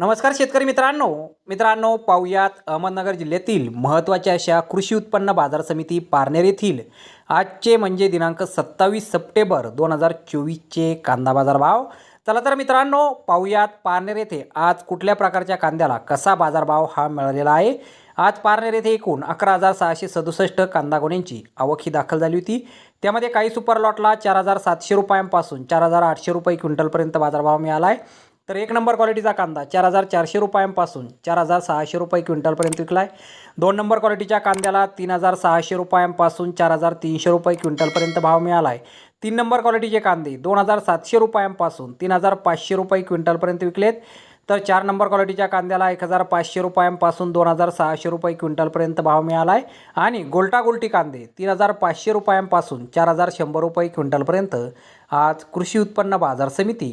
नमस्कार शेतकरी मित्रांनो. मित्रांनो पाहुयात अहमदनगर जिल्ह्यातील महत्त्वाच्या अशा कृषी उत्पन्न बाजार समिती पारनेर येथील आजचे म्हणजे दिनांक सत्तावीस सप्टेंबर दोन हजार चोवीसचे कांदा बाजार भाव चला तर मित्रांनो पाहुयात पारनेर येथे आज कुठल्या प्रकारच्या कांद्याला कसा बाजारभाव हा मिळालेला आहे? आज पारनेर येथे एकूण अकरा हजार सहाशे सदुसष्ट कांदा गोण्यांची आवक ही दाखल झाली होती. त्यामध्ये काही सुपर लॉटला चार हजार सातशे रुपयांपासून चार हजार आठशे रुपये क्विंटलपर्यंत बाजारभाव मिळाला आहे. तर एक नंबर क्वालिटीचा कांदा चार हजार चारशे रुपयांपासून चार हजार सहाशे रुपये क्विंटलपर्यंत विकला आहे दोन नंबर क्वालिटीच्या कांद्याला तीन हजार सहाशे रुपयांपासून चार हजार तीनशे रुपये क्विंटलपर्यंत भाव मिळाला आहे तीन नंबर क्वालिटीचे कांदे दोन हजार सातशे रुपयांपासून तीन हजार पाचशे रुपये क्विंटलपर्यंत विकलेत. तर चार नंबर क्वालिटीच्या कांद्याला एक हजार पाचशे रुपयांपासून दोन हजार सहाशे रुपये क्विंटलपर्यंत भाव मिळाला आहे आणि गोल्टा गोल्टी कांदे तीन हजार पाचशे रुपयांपासून चार हजार शंभर रुपये क्विंटलपर्यंत आज कृषी उत्पन्न बाजार समिती